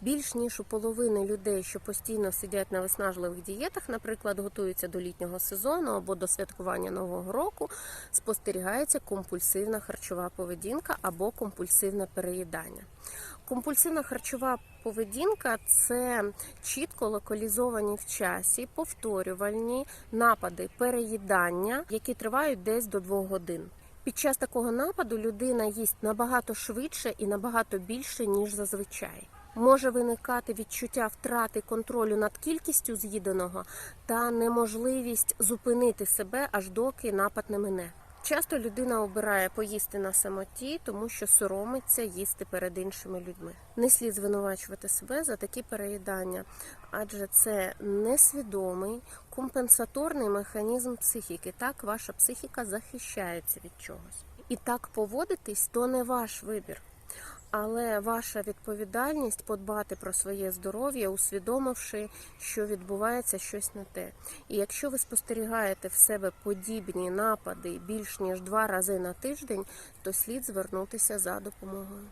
Більш ніж у половини людей, що постійно сидять на виснажливих дієтах, наприклад, готуються до літнього сезону або до святкування нового року, спостерігається компульсивна харчова поведінка або компульсивне переїдання. Компульсивна харчова поведінка це чітко локалізовані в часі, повторювальні напади переїдання, які тривають десь до двох годин. Під час такого нападу людина їсть набагато швидше і набагато більше, ніж зазвичай. Може виникати відчуття втрати контролю над кількістю з'їденого та неможливість зупинити себе аж доки напад не мине. Часто людина обирає поїсти на самоті, тому що соромиться їсти перед іншими людьми. Не слід звинувачувати себе за такі переїдання, адже це несвідомий компенсаторний механізм психіки. Так ваша психіка захищається від чогось. І так поводитись то не ваш вибір. Але ваша відповідальність подбати про своє здоров'я, усвідомивши, що відбувається щось не те. І якщо ви спостерігаєте в себе подібні напади більш ніж два рази на тиждень, то слід звернутися за допомогою.